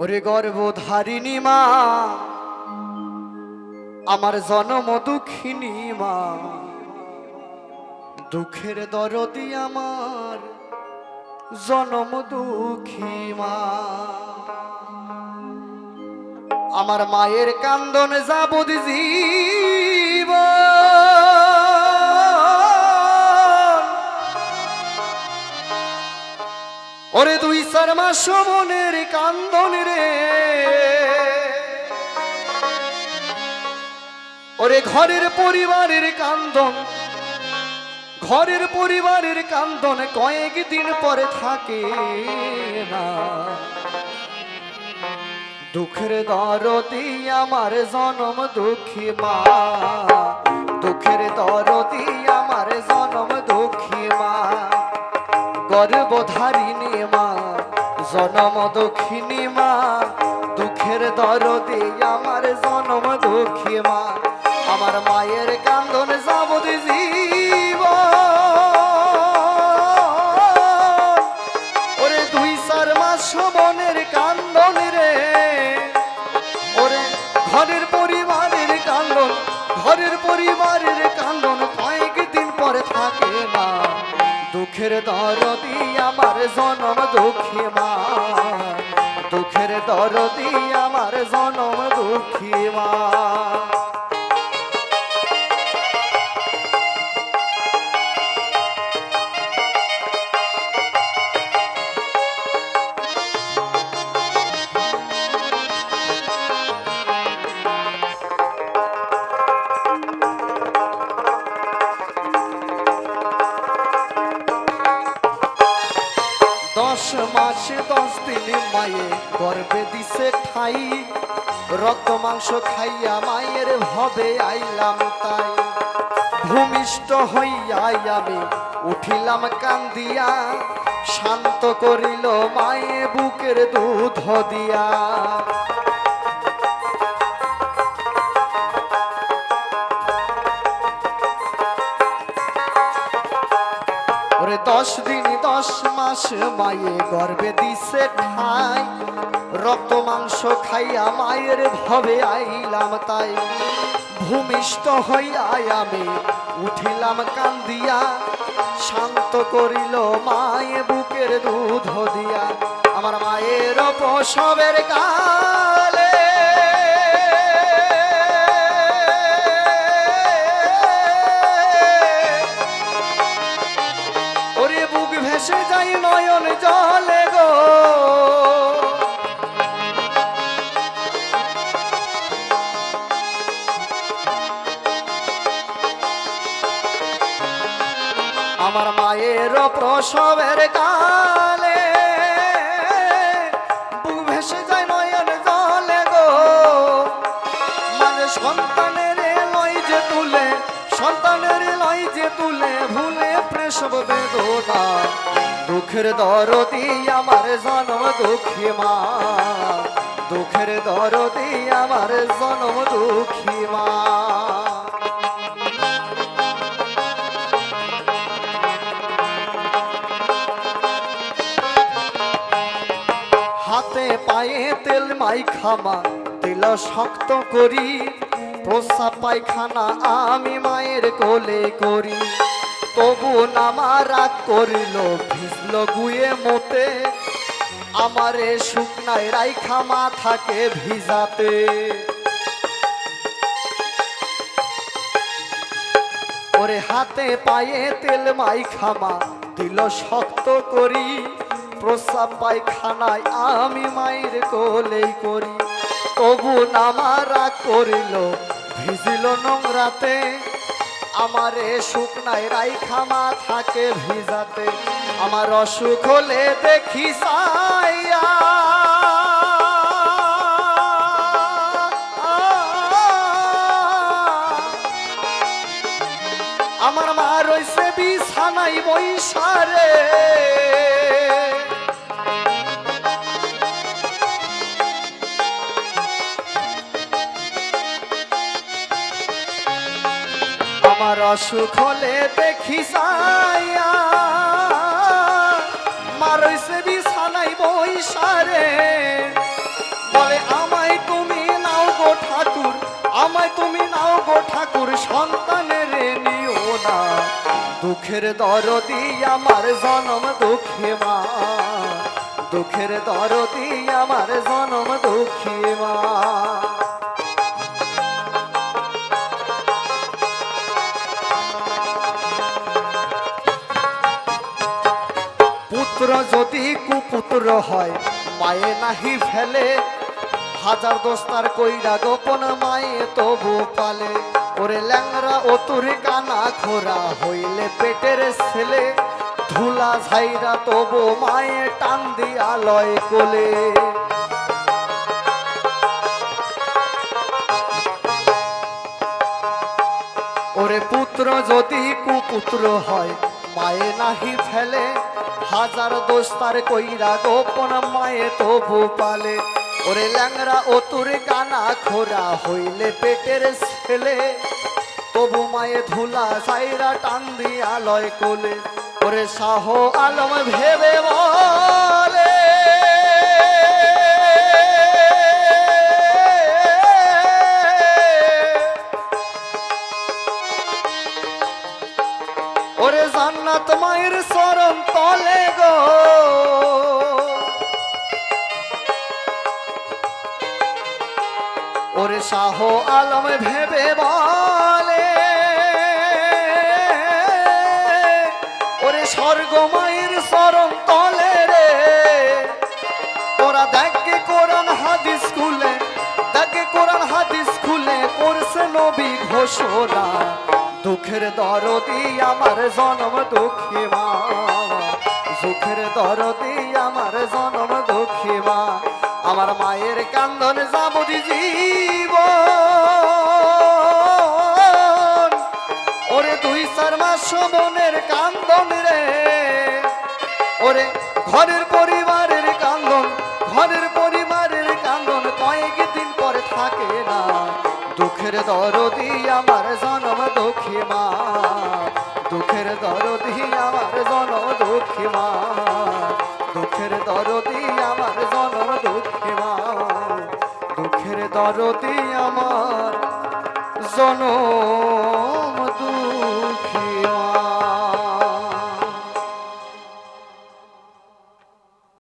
ওরে গর্ভধারিণী মা, আমার জনম দুঃখিনী মা, দুঃখের দরদি আমার জনম দুঃখী মা। আমার মায়ের কান্দন যাবদ জীব ওরে দুই চার মাস মনের কান্দন রে। ওরে ঘরের পরিবারের কান্দন, ঘরের পরিবারের কান্দন কয়েক দিন পরে থাকে না। দুঃখের দরদি আমার জনম দুঃখী মা, দুঃখের দরদি আমার জনম গর্বধারিণী মা, জনম দক্ষিণী মা, দুঃখের দরদি আমার জনম দুঃখী মা। আমার মায়ের কান্দন যাবত জীব। ওরে দুই চার মাস বনের কান্দন রে। ওরে ঘরের পরিবারের কান্দন, ঘরের পরিবারের কান্দন কয়েকদিন পরে থাকে না। দুঃখের দরদি আমার জনম দুঃখী মা দুঃখের দরদি আমার জনম দুঃখী মা মাস দশ দিন মায়ে গর্বে দিছে ঠাই। রক্ত, মাংস খাইয়া মায়ের ভবে আইলাম তাই। ভূমিষ্ঠ হইয়াই আমি উঠিলাম কান্দিয়া, শান্ত করিল মায়ে বুকের দুধ দিয়া। দশ দিন দশ মাস মায়ে গর্বে দিছে ঠাই। রক্ত মাংস খাইয়া মায়ের ভবে আইলাম তাই। ভূমিষ্ঠ হইয়া আমি উঠিলাম কান্দিয়া। শান্ত করিল মায়ে বুকের দুধ দিয়া। আমার মায়ের প্রসবের কালে আমার মায়ের প্রসবের কালে ভেসে যায় নয়ন জলে গো। মানে সন্তানের লয় যে তুলে, সন্তানের লয় যে তুলে, ভুলে প্রসব বেদনা। দুঃখের দরদি আমার জন্ম দুঃখী মা। দুঃখের দরদি আমার জন্ম দুঃখী মা। খামা দিল শক্ত করি প্রসাব পায়খানা আমি মায়ের কোলে করি। তবু নামা রাগ করিল, ভিজল গুয়ে মতে। আমারে শুকনায় রাইখা মাথাকে ভিজাতে। ওরে হাতে পায়ে তেল মাই খামা দিল শক্ত করি প্রসাব পায়খানায় আমি মায়ের কোলেই করি। তবু নামারা করিল, ভিজিল নোংরাতে। আমারে শুকনায় রাইখা মাথাকে ভিজাতে। আমার অসুখ হলে দেখি সাইয়া। আমার মা রইছে বিছানাই বৈশারে। আমার অসুখ হলে দেখি সাইয়া মারইছে বিছানাই বৈশারে। বলে, আমায় তুমি নাও গো ঠাকুর, আমায় তুমি নাও গো ঠাকুর, সন্তানের নিও না। দুঃখের দরদি আমার জনম দুঃখে মা। দুঃখের দরদি আমার জনম দুঃখে মা। কুপুত্র হয়। মায়ে নাহি ফেলে। হাজার দোস্তার কইরা গোপন মায়ে তবু পালে। ওরে ল্যাংরা ও তোর কানা খোরা হইলে পেটের ছেলে। ধুলা ঝাইরা তবু মায়ে টান দিয়া লয় কোলে। ওরে পুত্র যদি কুপুত্র হয় মায়ে নাহি ফেলে। হাজার দোস্তার কইরা গোপন মায়ে তবু পালে। ওরে ল্যাংরা ও তোর কানা খোরা হইলে পেটের ছেলে। তবু মায়ে ধুলা সাইরা টান দিয়া লয় কোলে। ওরে শাহ আলম ভেবে বলে ওরে শাহ আলম ভেবে বলে। ওরে স্বর্গ মায়ের চরণ তলে রে। ওরা দেখে কোরআন হাদিস খুলে, দেখে কোরআন হাদিস খুলে করছে নবী ঘোষণা। দুঃখের দরদি আমার জনম দুঃখী মা। সুখের দরদি আমার জনম দুঃখী মা। আমার মায়ের কান্দন যাবদি জীব ওরে দুই চার মাস মনের কান্দন রে। ওরে ঘরের পরিবারের কান্দন, ঘরের পরিবারের কান্দন কয়েক দিন পরে থাকে না। দুঃখের দরদি আমার জনম দুঃখী মা। দুঃখের দরদি আমার জনম দুঃখী মা। দুঃখের দরদি দরদি আমার জনম।